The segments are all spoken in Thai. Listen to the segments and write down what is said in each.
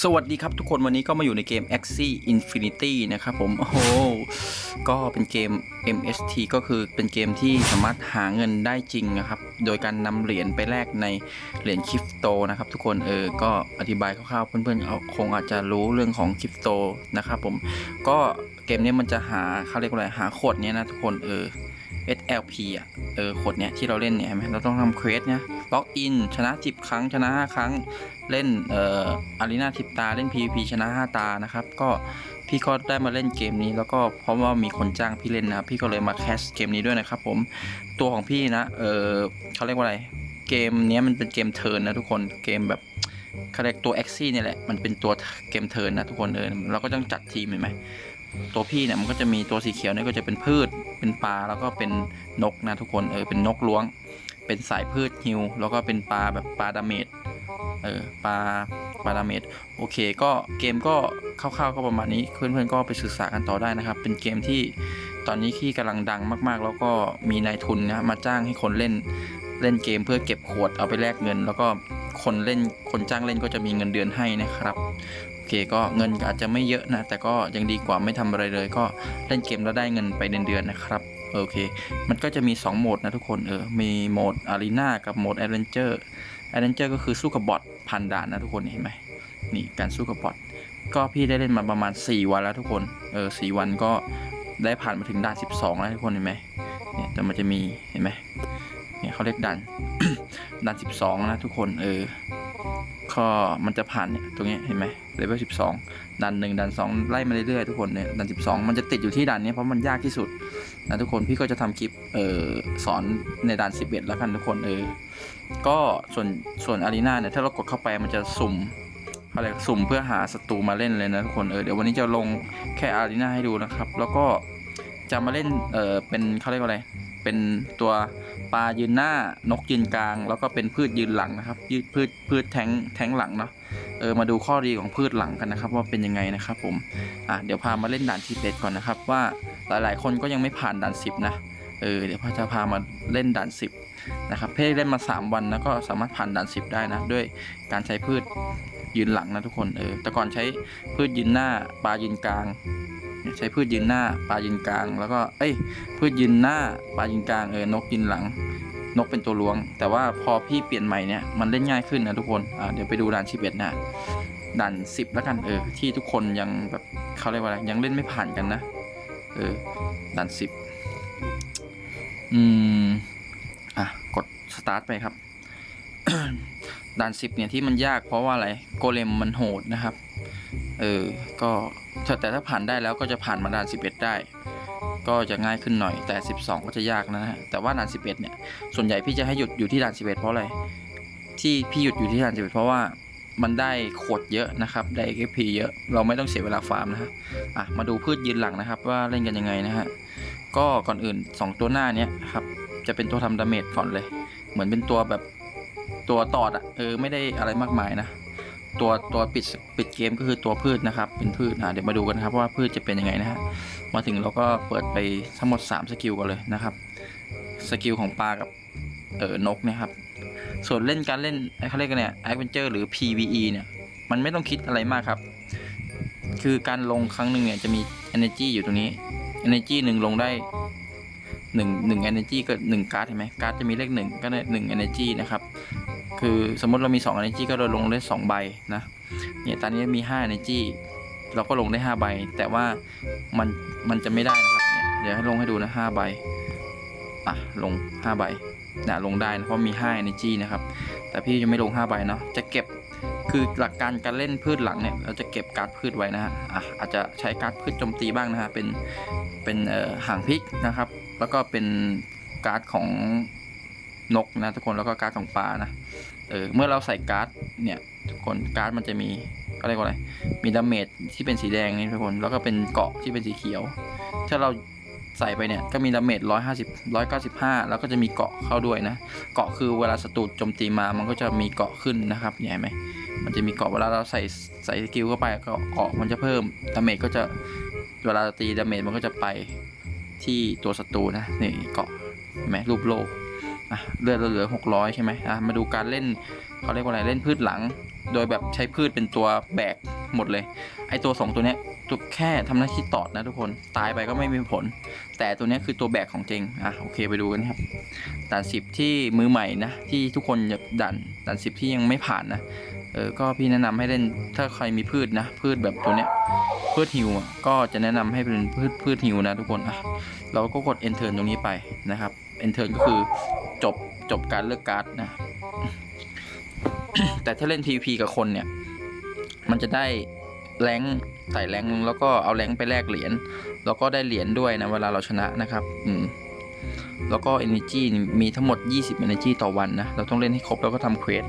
สวัสดีครับทุกคนวันนี้ก็มาอยู่ในเกม Axie Infinity นะครับผม โอ้โห ก็เป็นเกม MST ก็คือเป็นเกมที่สามารถหาเงินได้จริงนะครับ โดยการนำเหรียญไปแลกในเหรียญคริปโตนะครับทุกคนเออก็อธิบายคร่าวๆเพื่อนๆเอาคงอาจจะรู้เรื่องของคริปโตนะครับผมก็เกมนี้มันจะหาเขาเรียกว่าอะไรหาโคดเนี้ยนะทุกคนเออ SLP อะ เออโคดเนี้ยที่เราเล่นเนี่ยเห็นไหมเราต้องทำเควสเนี่ยล็อกอินชนะ 10 ครั้งชนะ 5 ครั้งเล่นเอ่ออารีนาทิตาเล่น PVP ชนะ 5 ตานะครับ ก็พี่ก็ได้มาเล่นเกมนี้ แล้วก็เพราะว่ามีคนจ้างพี่เล่นนะพี่ก็เลยมาแคสเกมนี้ด้วยนะครับผมตัวของพี่นะเออเขาเรียกว่าอะไรเกมเนี้ยมันเป็นเกมเทิร์นนะทุกคนเกมแบบเขาเรียกตัวแอคซี่เนี่ยแหละมันเป็นตัวเกมเทิร์นนะทุกคนเออเราก็ต้องจัดทีมเห็นไหม ตัวพี่เนี่ยมันก็จะมีตัวสีเขียวเนี่ยก็จะเป็นพืช เป็นปลาแล้วก็เป็นนกนะทุกคนเออเป็นนกล้วง เป็นสายพืชฮิวแล้วก็เป็นปลาแบบปลาดาเมจเออปลาปลาดาเมจโอเคก็เกมก็คร่าวๆก็ประมาณนี้เพื่อนๆก็ไปศึกษากันต่อได้นะครับ เป็นเกมที่ตอนนี้ที่กำลังดังมากๆ แล้วก็มีนายทุนนะมาจ้างให้คนเล่นเล่นเกมเพื่อเก็บขวดเอาไปแลกเงิน แล้วก็คนเล่นคนจ้างเล่นก็จะมีเงินเดือนให้นะครับ เคก็เงินอาจจะไม่เยอะนะ แต่ก็ยังดีกว่าไม่ทำอะไรเลย ก็เล่นเกมแล้วได้เงินไปเดือนๆนะครับโอเค มันก็จะมี 2 โหมดนะทุกคน เออ มีโหมดอารีนากับโหมดแอดเวนเจอร์แอดเวนเจอร์ก็คือสู้กับบอทพันด่านนะทุกคนเห็นไหมนี่การสู้กับบอท ก็พี่ได้เล่นมาประมาณ 4 วันแล้วทุกคน เออสวันก็ได้ผ่านมาถึงด่าน 12 แล้วทุกคนเห็นไหมเนี่ยแต่มันจะมีเห็นไหมเนี่ยเขาเรียกด่านด่าน 12 นะทุกคน เออ ก็มันจะผ่านเนี่ยตรงนี้เห็นไหมเลเวล12ด่านหนึ่งด่านสองไล่มาเรื่อยๆทุกคนเนี่ยด่าน12มันจะติดอยู่ที่ด่านนี้เพราะมันยากที่สุดนะทุกคนพี่ก็จะทำคลิปเอ่อสอนในด่าน11แล้วกันทุกคนเออก็ส่วนส่วนอารีนาเนี่ยถ้าเรากดเข้าไปมันจะสุ่มอะไรสุ่มเพื่อหาศัตรูมาเล่นเลยนะทุกคนเออเดี๋ยววันนี้จะลงแค่อารีนาให้ดูนะครับ แล้วก็จะมาเล่นเออเป็นเขาเรียกว่าอะไร เป็นตัวปลายืนหน้านกยืนกลาง แล้วก็เป็นพืชยืนหลังนะครับยืดพืชพืชแทงแทงหลังเนาะเออมาดูข้อดีของพืชหลังกันนะครับ ว่าเป็นยังไงนะครับผมอะเดี๋ยวพามาเล่นด่านที่เป็ดก่อนนะครับ ว่าหลายๆ คนก็ยังไม่ผ่านด่านสิบนะเออเดี๋ยวพาจะพามาเล่นด่านสิบนะครับเพ่เล่นมา 3 วันแล้วก็สามารถผ่านด่านสิบได้นะ ด้วยการใช้พืชยืนหลังนะทุกคนเออแต่ก่อนใช้พืชยืนหน้าปลายืนกลาง ใช้พืชยืนหน้าปลายืนกลาง แล้วก็เอ้ยพืชยืนหน้าปลายืนกลางเออนกยืนหลัง นกเป็นตัวล้วง แต่ว่าพอพี่เปลี่ยนใหม่เนี่ยมันเล่นง่ายขึ้นนะทุกคนอ่าเดี๋ยวไปดูด่านชิเบตนะด่านสิบแล้วกันเออที่ทุกคนยังแบบเขาเรียกว่าอะไรยังเล่นไม่ผ่านกันนะเออด่านสิบอืมอะกดสตาร์ทไปครับด่านสิบเนี่ยที่มันยากเพราะว่าอะไรโกเลมมันโหดนะครับ เออ ก็แต่ถ้าผ่านได้แล้วก็จะผ่านมาด่าน 11 ได้ ก็จะง่ายขึ้นหน่อย แต่ 12 ก็จะยากนะฮะ แต่ว่าด่าน 11 เนี่ย ส่วนใหญ่พี่จะให้หยุดอยู่ที่ด่าน 11 เพราะอะไร ที่พี่หยุดอยู่ที่ด่าน 11 เพราะว่ามันได้โคดเยอะนะครับ ได้ XP เยอะ เราไม่ต้องเสียเวลาฟาร์มนะฮะ อะ มาดูพืชยืนหลังนะครับ ว่าเล่นกันยังไงนะฮะ ก็ก่อนอื่น 2 ตัวหน้าเนี้ยครับ จะเป็นตัวทำดาเมจก่อนเลย เหมือนเป็นตัวแบบตัวตอดอะเออ ไม่ได้อะไรมากมายนะ ตัวตัวปิดปิดเกมก็คือตัวพืชนะครับ เป็นพืชนะเดี๋ยวมาดูกันนะครับว่าพืชจะเป็นยังไงนะฮะมาถึงเราก็เปิดไปทั้งหมด 3 สกิลกันเลยนะครับสกิลของปลากับเออนกเนะครับ ส่วนเล่นการเล่นเขาเรียกกันเนี่ยแอดเวนเจอร์หรือ PVE เนี่ยมันไม่ต้องคิดอะไรมากครับ คือการลงครั้งหนึ่งเนี่ยจะมี energy อยู่ตรงนี้ energy หนึ่งลงได้หนึ่งหนึ่ง energy ก็หนึ่งการ์ดเห็นไหมการ์ดจะมีเลขหนึ่งก็ได้หนึ่ง energy นะครับ คือสมมติเรามี2 energy ก็เราลงได้ 2 ใบนะเนี่ยตอนนี้มี 5 energy เราก็ลงได้ 5 ใบ แต่ว่ามันมันจะไม่ได้นะครับเนี่ยเดี๋ยวให้ลงให้ดูนะ5ใบอะลง 5 ใบนะลงได้นะเพราะมี 5 energy นะครับ แต่พี่จะไม่ลง 5 ใบเนาะจะเก็บคือหลักการการเล่นพืชหลังเนี่ยเราจะเก็บการ์ดพืชไว้นะฮะอะอาจจะใช้การ์ดพืชโจมตีบ้างนะฮะเป็นเป็นเอ่อหางพิกนะครับ แล้วก็เป็นการ์ดของนกนะทุกคนแล้วก็การ์ดของปลานะ เออเมื่อเราใส่การ์ดเนี่ยทุกคนการ์ดมันจะมีเขาเรียกว่าอะไรมีดาเมจที่เป็นสีแดงนี่ทุกคนแล้วก็เป็นเกาะที่เป็นสีเขียว ถ้าเราใส่ไปเนี่ยก็มีดาเมจร้อยห้าสิบร้อยเก้าสิบห้าแล้วก็จะมีเกาะเข้าด้วยนะ เกาะคือเวลาศัตรูโจมตีมามันก็จะมีเกาะขึ้นนะครับเห็นไหมมันจะมีเกาะเวลาเราใส่ใส่สกิลเข้าไปเกาะเกาะมันจะเพิ่มดาเมจก็จะเวลาตีดาเมจมันก็จะไปที่ตัวศัตรูนะนี่เกาะเห็นไหมรูปโลก อะเลือดเราเหลือ 600 ใช่ไหมอะมาดูการเล่นเขาเรียกว่าอะไรเล่นพืชหลัง โดยแบบใช้พืชเป็นตัวแบกหมดเลย ไอตัวสองตัวเนี้ย ตัวแค่ทำหน้าที่ตอดนะทุกคนตายไปก็ไม่มีผล แต่ตัวนี้คือตัวแบกของจริงอะโอเคไปดูกันครับด่านสิบที่มือใหม่นะ ที่ทุกคนอยากด่านด่านสิบที่ยังไม่ผ่านนะเออก็พี่แนะนำให้เล่นถ้าใครมีพืชนะ พืชแบบตัวเนี้ยพืชฮิวก็จะแนะนำให้เป็นพืชพืชฮิวนะทุกคนอะเราก็กด enter ตรงนี้ไปนะครับ enter ก็คือจบจบการเลือกการ์ดนะ แต่ถ้าเล่น PVP กับคนเนี่ย มันจะได้ แรงค์ไต่แรงแล้วก็เอาแรงไปแลกเหรียญแล้วก็ได้เหรียญด้วยนะเวลาเราชนะนะครับอืมแล้วก็ energy นี่มีทั้งหมด 20 energy ต่อวันนะ เราต้องเล่นให้ครบแล้วก็ทำเควส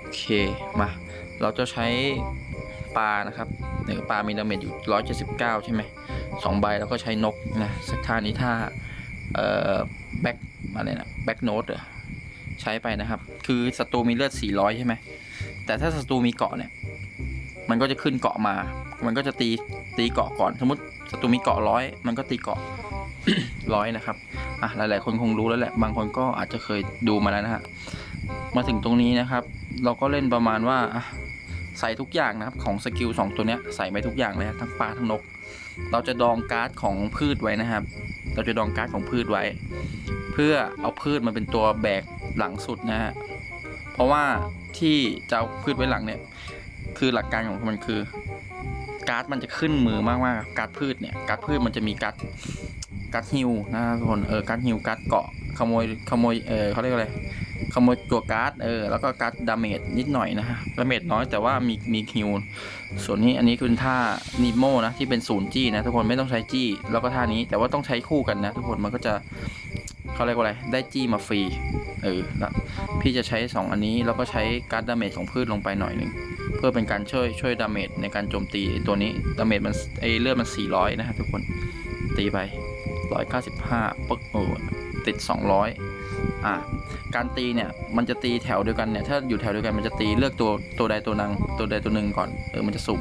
โอเค มา เราจะใช้ปลานะครับหนึ่งปลามีดาเมจอยู่ 179 ใช่ไหมสองใบแล้วก็ใช้นกนะ สักท่านี้ท่า เอ่อ แบ็คอะไรนะ แบ็คโนดใช้ไปนะครับ คือศัตรูมีเลือด 400 ใช่ไหม แต่ถ้าศัตรูมีเกาะเนี่ย มันก็จะขึ้นเกาะมา มันก็จะตีตีเกาะก่อน สมมติศัตรูมีเกาะร้อย มันก็ตีเกาะร้อยนะครับ อะ หลาย ๆ คนคงรู้แล้วแหละ บางคนก็อาจจะเคยดูมาแล้วนะฮะ มาถึงตรงนี้นะครับ เราก็เล่นประมาณว่าใส่ทุกอย่างนะครับของสกิลสองตัวเนี้ยใส่ไปทุกอย่างเลยทั้งปลาทั้งนก เราจะดองการ์ดของพืชไว้นะครับ เราจะดองการ์ดของพืชไว้ เพื่อเอาพืชมาเป็นตัวแบกหลังสุดนะฮะ เพราะว่าที่จะเอาพืชไว้หลังเนี่ย คือหลักการของมันคือการ์ดมันจะขึ้นมือมากมากๆการ์ดพืชเนี่ยการ์ดพืชมันจะมีการ์ดการ์ดฮิวนะทุกคนเออการ์ดฮิวการ์ดเกาะขโมยขโมยเออเขาเรียกว่าอะไรขโมยตัวการ์ดเออแล้วก็การ์ดดาเมจนิดหน่อยนะฮะดาเมจน้อยแต่ว่ามีมีฮิวส่วนนี้อันนี้คือท่านิโมนะที่เป็นศูนย์จี้นะทุกคนไม่ต้องใช้จี้แล้วก็ท่านี้แต่ว่าต้องใช้คู่กันนะทุกคนมันก็จะเขาเรียกว่าอะไรได้จี้มาฟรีเออแล้วพี่จะใช้ 2 อันนี้แล้วก็ใช้การ์ดดาเมจของพืชลงไปหน่อยหนึ่ง เพื่อเป็นการช่วยช่วยดาเมจในการโจมตีตัวนี้ดาเมจมันไอเลือดมัน 400 นะฮะทุกคนตีไป 195ปึ๊กโอ้ติด 200 อะการตีเนี่ยมันจะตีแถวเดียวกันเนี่ยถ้าอยู่แถวเดียวกันมันจะตีเลือกตัวตัวใดตัวนังตัวใดตัวหนึ่งก่อนเออมันจะสุ่ม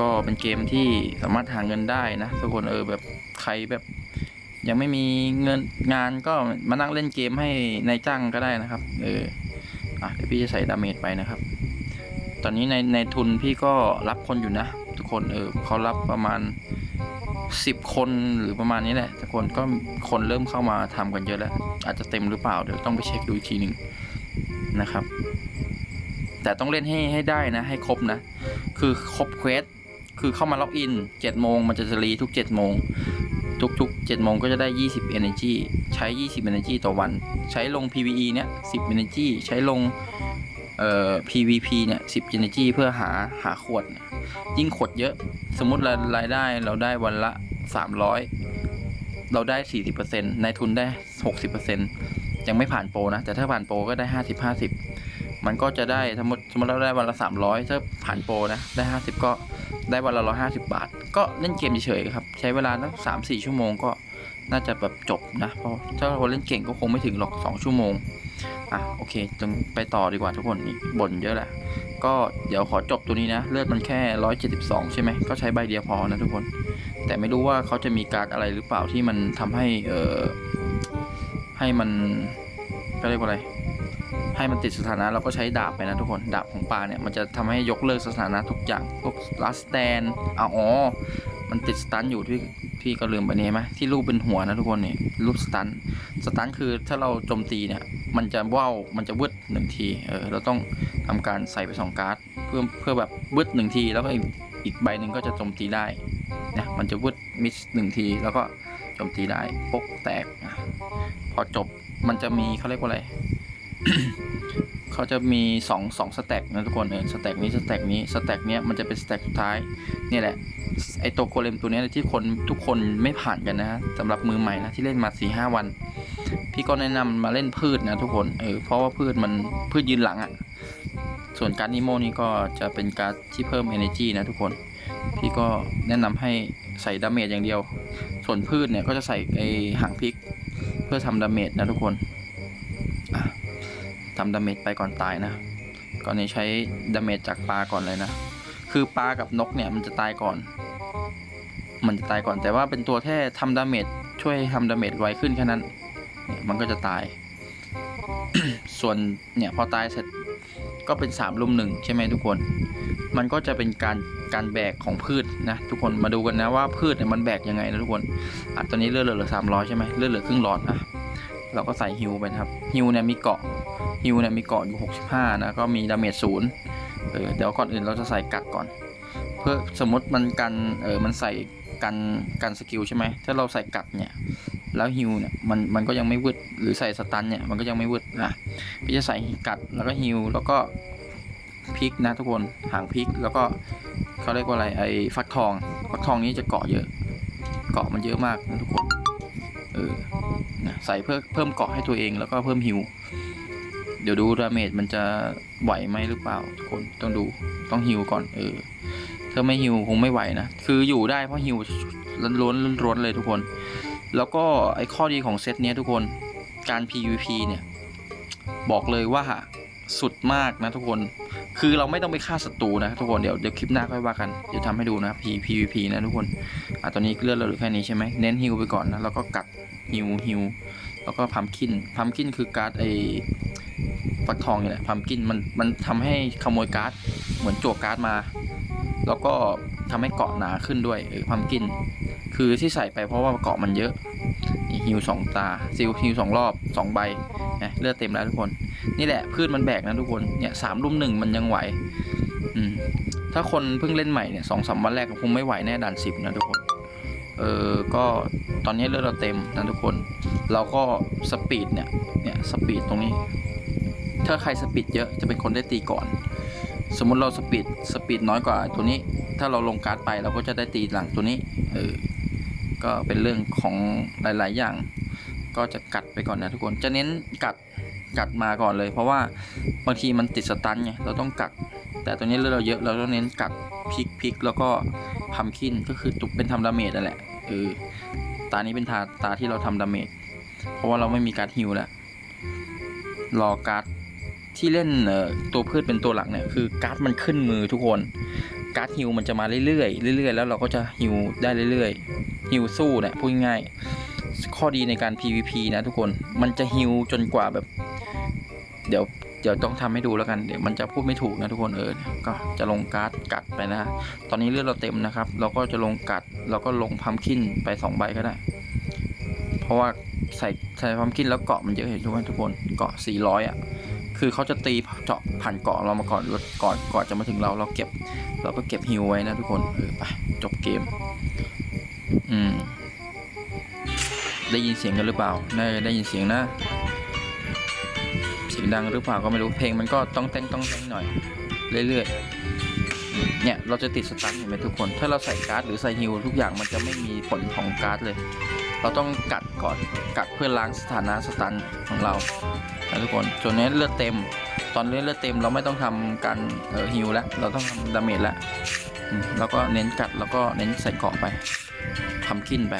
ก็เป็นเกมที่สามารถหาเงินได้นะทุกคนเออแบบใครแบบยังไม่มีเงินงานก็มานั่งเล่นเกมให้นายจ้างก็ได้นะครับ เออ อะเดี๋ยวพี่จะใส่ดาเมจไปนะครับ ตอนนี้ในในทุนพี่ก็รับคนอยู่นะ ทุกคนเออเขารับประมาณสิบคนหรือประมาณนี้แหละทุกคนก็คนเริ่มเข้ามาทำกันเยอะแล้ว อาจจะเต็มหรือเปล่าเดี๋ยวต้องไปเช็คดูอีกทีหนึ่งนะครับ แต่ต้องเล่นให้ให้ได้นะ ให้ครบนะ คือครบเควสคือเข้ามาล็อกอิน7โมงมันจะรีทุก7โมง ทุกๆ7โมงก็จะได้ 20 energy ใช้ 20 energy ต่อวัน ใช้ลง PVE เนี่ย 10 energy ใช้ลงเอ่อ PVP เนี่ย 10 energy เพื่อหาหาขวดเนี่ยยิ่งขวดเยอะ สมมุติรายรายได้เราได้วันละ 300 เราได้ 40%ในทุนได้ 60%ยังไม่ผ่านโปรนะ แต่ถ้าผ่านโปรก็ได้ 50 50 มันก็จะได้สมมติสมมติเราได้วันละ 300ถ้าผ่านโปรนะได้ 50 ก็ได้วันละ150 บาท ก็เล่นเกมเฉยๆครับ ใช้เวลาสักสามสี่ชั่วโมงก็น่าจะแบบจบนะ เพราะถ้าเราเล่นเก่งก็คงไม่ถึงหรอก 2 ชั่วโมง อะโอเคจงไปต่อดีกว่าทุกคนนี่บ่นเยอะแหละ ก็เดี๋ยวขอจบตัวนี้นะ เลือดมันแค่ 172 ใช่ไหม ก็ใช้ใบเดียวพอนะทุกคน แต่ไม่รู้ว่าเขาจะมีการอะไรหรือเปล่าที่มันทำให้เออให้มันก็เรียกว่าอะไร ให้มันติดสถานะเราก็ใช้ดาบไปนะทุกคนดาบของปลาเนี่ยมันจะทำให้ยกเลิกสถานะทุกอย่างพวกลัสแตนอ๋อมันติดสตันอยู่ที่พี่ก็ลืมไปนี่ไหมที่รูปเป็นหัวนะทุกคนเนี่ยรูปสตันสตันคือถ้าเราโจมตีเนี่ยมันจะว่าวมันจะวืดหนึ่งทีเออเราต้องทำการใส่ไปสองการ์ดเพื่อเพื่อแบบวืดหนึ่งที แล้วก็อีกอีกใบหนึ่งก็จะโจมตีได้นะมันจะวืดมิสหนึ่งที แล้วก็โจมตีได้ปกแตกพอจบมันจะมีเขาเรียกว่าอะไร เขาจะมีสองสองสแต็กนะทุกคนเออสแต็กนี้สแต็กนี้สแต็กเนี้ยมันจะเป็นสแต็กสุดท้ายเนี่ยแหละไอตัวโกเลมตัวเนี้ยที่คนทุกคนไม่ผ่านกันนะฮะสำหรับมือใหม่นะที่เล่นมาสี่ห้าวัน พี่ก็แนะนำมาเล่นพืชนะทุกคนเออเพราะว่าพืชมันพืชยืนหลังอะ่ะส่วนการนิโมนี่ก็จะเป็นการที่เพิ่ม energy นะทุกคน พี่ก็แนะนำให้ใส่ดาเมจอย่างเดียว ส่วนพืชเนี่ยก็จะใส่ไอหางพริก เพื่อทำดาเมจนะทุกคนอะ ทำดาเมจไปก่อนตายนะก่อนนี้ใช้ดาเมจจากปลาก่อนเลยนะ คือปลากับนกเนี่ยมันจะตายก่อน มันจะตายก่อนแต่ว่าเป็นตัวแค่ทำดาเมจช่วยทำดาเมจไวขึ้นแค่นั้นเนี่ยมันก็จะตาย ส่วนเนี่ยพอตายเสร็จก็เป็นสามลุมหนึ่งใช่ไหมทุกคน มันก็จะเป็นการการแบกของพืชนะทุกคนมาดูกันนะว่าพืชเนี่ยมันแบกยังไงนะทุกคนอะตอนนี้เลือดเหลือสามร้อยใช่ไหมเลือดเหลือครึ่งหลอดนะ เราก็ใส่ฮิวไปนะครับฮิวเนี่ยมีเกาะฮิวเนี่ยมีเกาะอยู่หกสิบห้านะ ก็มีดาเมจศูนย์เออเดี๋ยวก่อนอื่นเราจะใส่กัดก่อน เพื่อสมมติมันกันเออมันใส่กันกันสกิลใช่ไหมถ้าเราใส่กัดเนี่ยแล้วฮิวเนี่ยมันมันก็ยังไม่วืดหรือใส่สตันเนี่ยมันก็ยังไม่วืดนะพี่จะใส่กัดแล้วก็ฮิวแล้วก็พลิกนะทุกคนหางพลิกแล้วก็เขาเรียกว่าอะไรไอ้ฟักทอง ฟักทองนี้จะเกาะเยอะ เกาะมันเยอะมากนะทุกคน ออนะใส่เพื่อเพิ่มเกาะให้ตัวเองแล้วก็เพิ่มฮิวเดี๋ยวดูดาเมจมันจะไหวไหมหรือเปล่าทุกคนต้องดูต้องฮิวก่อนเออถ้าไม่ฮิวคงไม่ไหวนะ คืออยู่ได้เพราะฮิวล้นล้นเลยทุกคน แล้วก็ไอ้ข้อดีของเซตเนี้ยทุกคนการ PVP เนี่ย บอกเลยว่าสุดมากนะทุกคน คือเราไม่ต้องไปฆ่าศัตรูนะทุกคนเดี๋ยวเดี๋ยวคลิปหน้าค่อยว่ากัน เดี๋ยวทำให้ดูนะ P PVP นะทุกคนอะตอนนี้เลือดเราเหลือแค่นี้ใช่ไหมเน้นฮิวไปก่อนนะแล้วก็กัด ฮิวฮิวแล้วก็พัมคินพัมคินคือการ์ดไอฟักทองนี่แหละพัมคินมันมันทำให้ขโมยการ์ดเหมือนจั่วการ์ดมา แล้วก็ทำให้เกาะหนาขึ้นด้วยเออพัมกิน คือที่ใส่ไปเพราะว่าเกาะมันเยอะนี่ฮิวสองตาซิลฮิวสองรอบสองใบนะเลือดเต็มแล้วทุกคน นี่แหละพืชมันแบกนะทุกคนเนี่ยสามรุ่มหนึ่งมันยังไหวอืมถ้าคนเพิ่งเล่นใหม่เนี่ยสองสามวันแรกคงไม่ไหวแน่ด่านสิบนะทุกคน เออก็ ตอนนี้เลือดเราเต็มนะทุกคน เราก็สปีดเนี่ยเนี่ยสปีดตรงนี้ ถ้าใครสปีดเยอะจะเป็นคนได้ตีก่อน สมมุติเราสปีดสปีดน้อยกว่าตัวนี้ ถ้าเราลงการ์ดไปเราก็จะได้ตีหลังตัวนี้เออก็เป็นเรื่องของหลาย ๆ อย่าง ก็จะกัดไปก่อนนะทุกคนจะเน้นกัดกัดมาก่อนเลย เพราะว่าบางทีมันติดสตันไงเราต้องกัด แต่ตัวนี้เลือดเราเยอะเราต้องเน้นกัดพลิกพลิกแล้วก็พัมคินก็คือตุกเป็นทำดาเมจนั่นแหละเออ ตานี้เป็นตาตาที่เราทำดาเมจเพราะว่าเราไม่มีการ์ดฮิวแล้วรอการ์ดที่เล่นตัวพืชเป็นตัวหลักเนี่ยคือการ์ดมันขึ้นมือทุกคนการ์ดฮิวมันจะมาเรื่อยๆเรื่อยๆ แล้วเราก็จะฮิวได้เรื่อยๆฮิวสู้เนี่ยพูดง่ายข้อดีในการ PVP นะทุกคนมันจะฮิวจนกว่าแบบ เดี๋ยวเดี๋ยวต้องทำให้ดูแล้วกันเดี๋ยวมันจะพูดไม่ถูกนะทุกคนเออก็จะลงการ์ดกัดไปนะ ตอนนี้เลือดเราเต็มนะครับ เราก็จะลงกัดเราก็ลงพัมคินไปสองใบก็ได้ เพราะว่าใส่ใส่พัมคินแล้วเกาะมันเยอะเห็นทุกคนทุกคนเกาะ400อะคือเขาจะตีเจาะผ่านเกาะเรามาก่อนก่อนก่อนจะมาถึงเราเราเก็บ เราก็เก็บฮิวไว้นะทุกคนเออไปจบเกม อืมได้ยินเสียงกันหรือเปล่า ได้ได้ยินเสียงนะ ดังหรือเปล่าก็ไม่รู้เพลงมันก็ต้องเต้นต้องเต้นหน่อย เรื่อยๆเนี่ยเราจะติดสตันเห็นไหมทุกคน ถ้าเราใส่การ์ดหรือใส่ฮิวทุกอย่างมันจะไม่มีผลของการ์ดเลย เราต้องกัดก่อนกัดเพื่อล้างสถานะสตันของเรานะทุกคนส่วนนี้เลือดเต็ม ตอนเลือดเต็มเราไม่ต้องทำการเอ่อฮิวแล้วเราต้องทำดาเมจแล้วแล้วก็เน้นกัดแล้วก็เน้นใส่เกราะไปทำขึ้นไป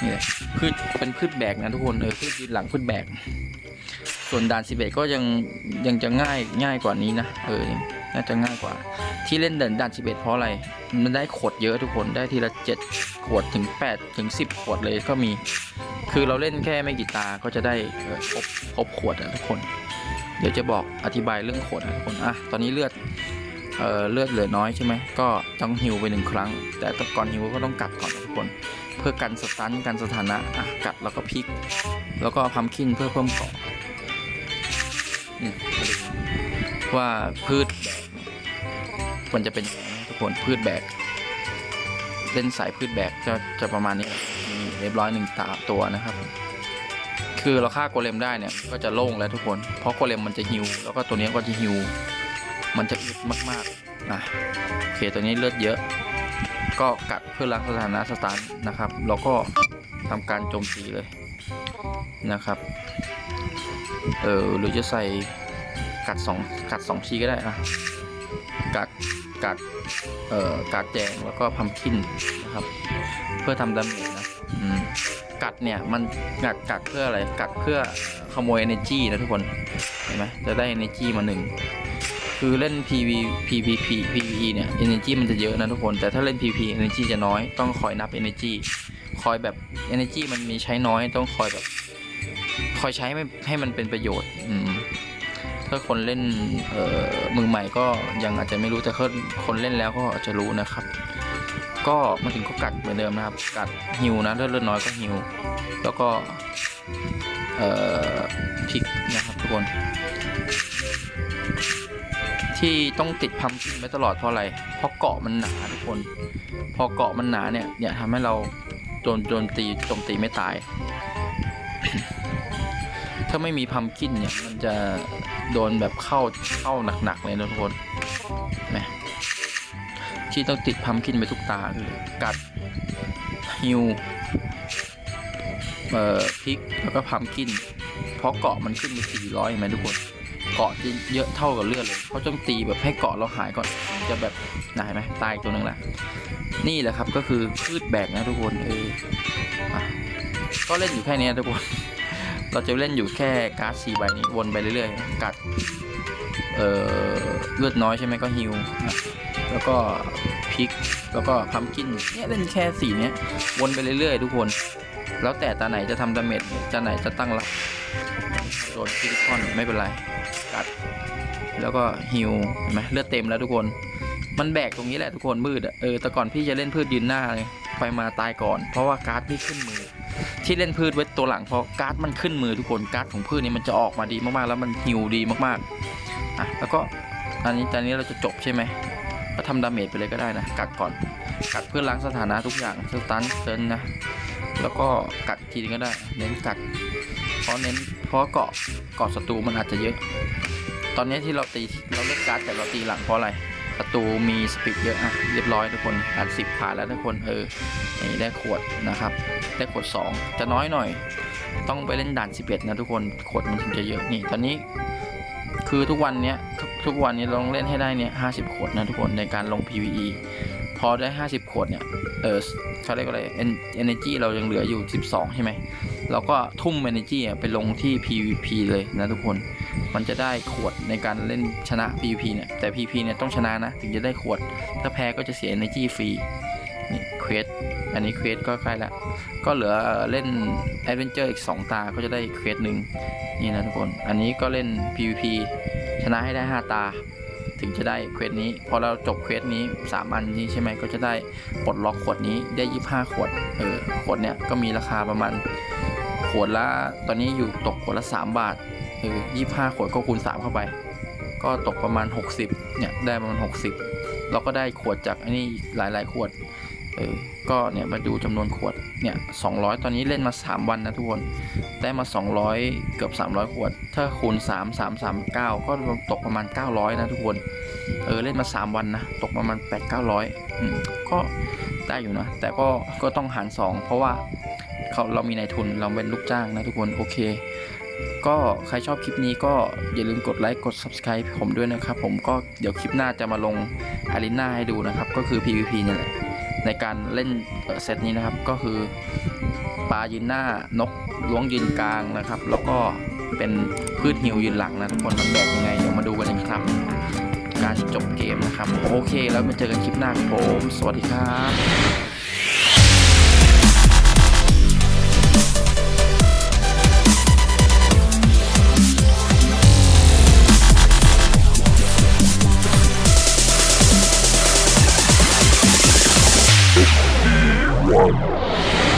นี่แหละพืชเป็นพืชแบกนะทุกคนเออพืชยืนหลังพืชแบก ส่วนด่านสิบเอ็ดก็ยังยังจะง่ายง่ายกว่านี้นะเออน่าจะง่ายกว่า ที่เล่นเดินด่านสิบเอ็ดเพราะอะไร มันได้ขวดเยอะทุกคนได้ทีละเจ็ดขวดถึงแปดถึงสิบขวดเลยก็มี คือเราเล่นแค่ไม่กี่ตาก็จะได้ครบครบขวดอะทุกคน เดี๋ยวจะบอกอธิบายเรื่องขวดนะทุกคนอะตอนนี้เลือดเอ่อเลือดเหลือน้อยใช่ไหมก็ต้องฮิวไปหนึ่งครั้ง แต่ก่อนฮิวก็ต้องกัดก่อนทุกคน เพื่อกันสตันกันสถานะอะกัดแล้วก็พลิก แล้วก็พัมคินเพื่อเพิ่มเกาะ ว่าพืชแบกควรจะเป็นยังไงทุกคนพืชแบก เล่นสายพืชแบกจะจะประมาณนี้มีเรียบร้อยหนึ่งตาตัวนะครับ คือเราฆ่าโกเลมได้เนี่ยก็จะโล่งแล้วทุกคน เพราะโกเลมมันจะฮิวแล้วก็ตัวนี้ก็จะฮิวมันจะอึดมากๆนะโอเคตัวนี้เลือดเยอะ ก็กัดเพื่อล้างสถานะสตาร์นะครับแล้วก็ทำการโจมตีเลยนะครับ เออหรือจะใส่กัดสองกัดสองทีก็ได้อะกัดกัดเอ่อการ์ดแจงแล้วก็พัมคินนะครับ เพื่อทำดาเมจนะกัดเนี่ยมันกัดกัดเพื่ออะไรกัดเพื่อขโมย energy นะทุกคนเห็นไหมจะได้ energy มาหนึ่งคือเล่น PV PVP PVE เนี่ย energy มันจะเยอะนะทุกคน แต่ถ้าเล่น PVP energy จะน้อย ต้องคอยนับ energy คอยแบบ energy มันมีใช้น้อย ต้องคอยแบบ คคอยใช้ให้ให้มันเป็นประโยชน์อืมถ้าคนเล่นเอ่อมือใหม่ก็ยังอาจจะไม่รู้แต่คนคนเล่นแล้วก็จะรู้นะครับ ก็มาถึงก็กัดเหมือนเดิมนะครับ กัดฮิวนะเลือดเลือดน้อยก็ฮิว แล้วก็เอ่อพลิกนะครับทุกคน ที่ต้องติดพัมกินไว้ตลอดเพราะอะไร เพราะเกาะมันหนาทุกคน พอเกาะมันหนาเนี่ยเนี่ยทำให้เราโดนโดนตีโจมตีไม่ตาย ถ้าไม่มีพัมกินเนี่ย มันจะโดนแบบเข้าเข้าหนักๆเลยนะทุกคนนะที่ต้องติดพัมกินไปทุกตาคือกัดฮิวเอ่อพลิกแล้วก็พัมกิน เพราะเกาะมันขึ้นไป400เห็นไหมทุกคนเกาะเยอะเท่ากับเลือดเลยเขาต้องตีแบบให้เกาะเราหายก่อนจะแบบไหนไหมตายตัวหนึ่งละนี่แหละครับก็คือพืชแบกนะทุกคนเออก็เล่นอยู่แค่นี้ทุกคน เราจะเล่นอยู่แค่การ์ดสีใบนี้วนไปเรื่อยๆ กัด เอ่อเลือดน้อยใช่ไหมก็ฮิวนะแล้วก็พลิก แล้วก็พัมกินเนี่ยเล่นแค่สีเนี้ยวนไปเรื่อยๆ ทุกคน แล้วแต่ตาไหนจะทำดาเมจตาไหนจะตั้งรับโดนคิริคอนไม่เป็นไร กัด แล้วก็ฮิวเห็นไหมเลือดเต็มแล้วทุกคน มันแบกตรงนี้แหละทุกคนมืดอะเออแต่ก่อนพี่จะเล่นพืชยืนหน้าเลยไปมาตายก่อน เพราะว่าการ์ดไม่ขึ้นมือ ที่เล่นพืชไว้ตัวหลังเพราะการ์ดมันขึ้นมือทุกคนการ์ดของพืชนี่มันจะออกมาดีมากๆ แล้วมันฮิวดีมากๆอะแล้วก็อันนี้ตอนนี้เราจะจบใช่ไหมก็ทำดาเมจไปเลยก็ได้นะ กัดก่อนกัดเพื่อล้างสถานะทุกอย่างสตันเซินนะแล้วก็กัดทีนึงก็ได้ เน้นกัด เพราะเน้นเพราะเกาะเกาะศัตรูมันอาจจะเยอะ ตอนนี้ที่เราตีเราเลือกการ์ดแต่เราตีหลังเพราะอะไร ศัตรูมีสปีดเยอะอะเรียบร้อยทุกคนอัดสิบผ่านแล้วทุกคนเออนี่ได้ขวดนะครับได้ขวด 2 จะน้อยหน่อย ต้องไปเล่นด่าน 11 นะทุกคนขวดมันถึงจะเยอะนี่ตอนนี้คือทุกวันเนี้ยทุกทุกวันนี้เราต้องเล่นให้ได้เนี่ย50ขวดนะทุกคนในการลง PVE พอได้ 50 ขวดเนี่ย เออเขาเรียกว่าอะไร En- energy เรายังเหลืออยู่ 12 ใช่ไหม เราก็ทุ่ม energy อะไปลงที่ PVP เลยนะทุกคน มันจะได้ขวดในการเล่นชนะ PVP เนี่ย แต่ PVP เนี่ยต้องชนะนะ ถึงจะได้ขวด ถ้าแพ้ก็จะเสีย energy ฟรีนี่เควสอันนี้เควสก็ใกล้ละ ก็เหลือเล่น Adventure อีก 2 ตา ก็จะได้เควสหนึ่งนี่นะทุกคน อันนี้ก็เล่น PVP ชนะให้ได้ 5 ตา ถึงจะได้เควสนี้ พอเราจบเควสนี้ 3 อันนี้ใช่ไหมก็จะได้ปลดล็อกขวดนี้ได้ 25 ขวด เออ ขวดเนี้ยก็มีราคาประมาณ ขวดละ ตอนนี้อยู่ตกขวดละ 3 บาท เออ25ขวดก็คูณ 3 เข้าไป ก็ตกประมาณ 60 เนี่ย ได้ประมาณ 60 เราก็ได้ขวดจากอันนี้หลาย ๆ ขวด เออ ก็เนี่ยมาดูจำนวนขวด เนี่ย200ตอนนี้เล่นมา 3 วันนะทุกคน ได้มา 200 เกือบ 300 ขวด ถ้าคูณ 3 3 3 9 ก็รวมตกประมาณ 900 นะทุกคน เออ เล่นมา 3 วันนะ ตกประมาณ 8 900อืมก็ได้อยู่นะ แต่ก็ ก็ต้องหาร 2 เพราะว่าเขาเรามีนายทุน เราเป็นลูกจ้างนะทุกคน โอเค ก็ใครชอบคลิปนี้ก็อย่าลืมกดไลค์กด Subscribe ผมด้วยนะครับ ผมก็เดี๋ยวคลิปหน้าจะมาลงอารีนาให้ดูนะครับ ก็คือ PVP เนี่ยแหละในการเล่นเซตนี้นะครับก็คือปลายืนหน้านกล้วงยืนกลางนะครับ แล้วก็เป็นพืชฮิวยืนหลังนะทุกคนมันแบกยังไงเดี๋ยวมาดูกันนะครับ การจบเกมนะครับ โอเค แล้วมาเจอกันคลิปหน้าครับผม สวัสดีครับ